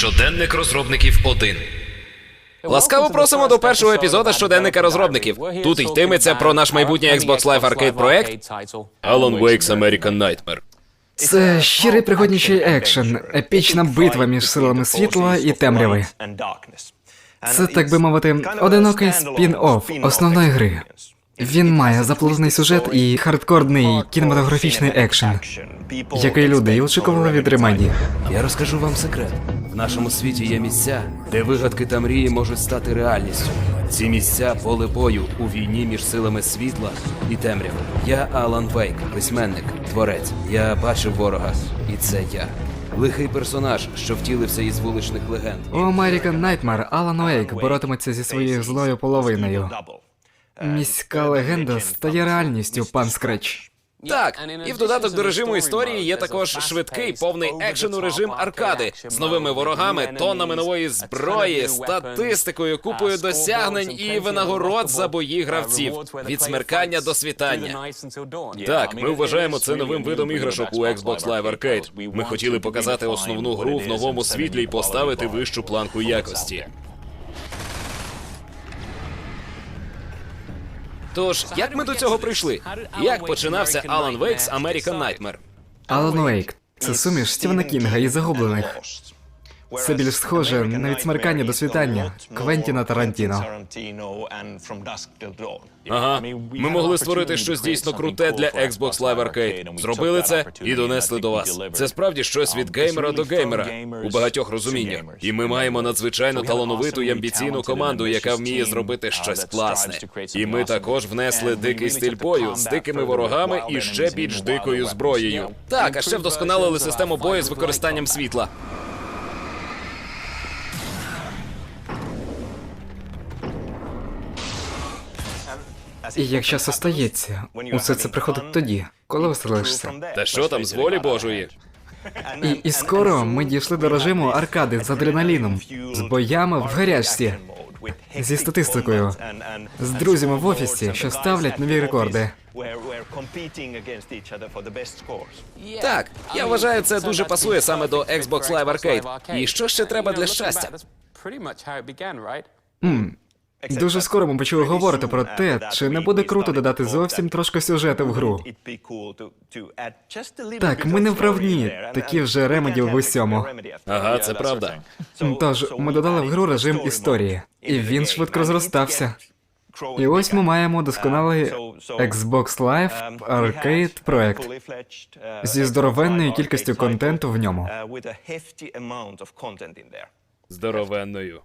Щоденник розробників 1. Ласкаво просимо до першого епізоду щоденника розробників. Тут йтиметься про наш майбутній Xbox Live Arcade проект Alan Wake's American Nightmare. Це щирий пригоднічий екшен, епічна битва між силами світла і темряви. Це, так би мовити, одинокий спін-офф основної гри. Він має заплутаний сюжет і хардкорний кінематографічний екшен, який люди й очікували від Ремеді. Я розкажу вам секрет. В нашому світі є місця, де вигадки та мрії можуть стати реальністю. Ці місця поле бою у війні між силами світла і темряви. Я Алан Вейк, письменник, творець. Я бачив ворога, і це я. Лихий персонаж, що втілився із вуличних легенд. У American Nightmare Алан Уейк боротиметься зі своєю злою половиною. Міська легенда стає реальністю, пан Скреч. Так, і в додаток до режиму історії є також швидкий повний екшену режим аркади з новими ворогами, тоннами нової зброї, статистикою, купою досягнень і винагород за бої гравців від смеркання до світання. Так, ми вважаємо це новим видом іграшок у Xbox Live Arcade. Ми хотіли показати основну гру в новому світлі і поставити вищу планку якості. Тож, як ми до цього прийшли? Як починався Alan Wake's American Nightmare? Алан Вейк, це суміш Стівена Кінга і загублених. Це більш схоже на від смеркання до світання Квентіна Тарантіно. Ага, ми могли створити щось дійсно круте для Xbox Live Arcade. Зробили це і донесли до вас. Це справді щось від геймера до геймера у багатьох розуміннях. І ми маємо надзвичайно талановиту і амбіційну команду, яка вміє зробити щось класне. І ми також внесли дикий стиль бою з дикими ворогами і ще більш дикою зброєю. Так, а ще вдосконалили систему бою з використанням світла. І як часто стається, усе це приходить тоді, коли веселишся. Та що там з волі Божої? І, і скоро ми дійшли до режиму аркади з адреналіном, з боями в гарячці, зі статистикою, з друзями в офісі, що ставлять нові рекорди. Так, я вважаю, це дуже пасує саме до Xbox Live Arcade. І що ще треба для щастя? Дуже скоро ми почали говорити про те, чи не буде круто додати зовсім трошки сюжету в гру. Так, ми не вправні, такі вже ремеді в усьому. Ага, це правда. Тож ми додали в гру режим історії, і він швидко розростався. І ось ми маємо досконалий Xbox Live Arcade проект зі здоровенною кількістю контенту в ньому. Здоровенною.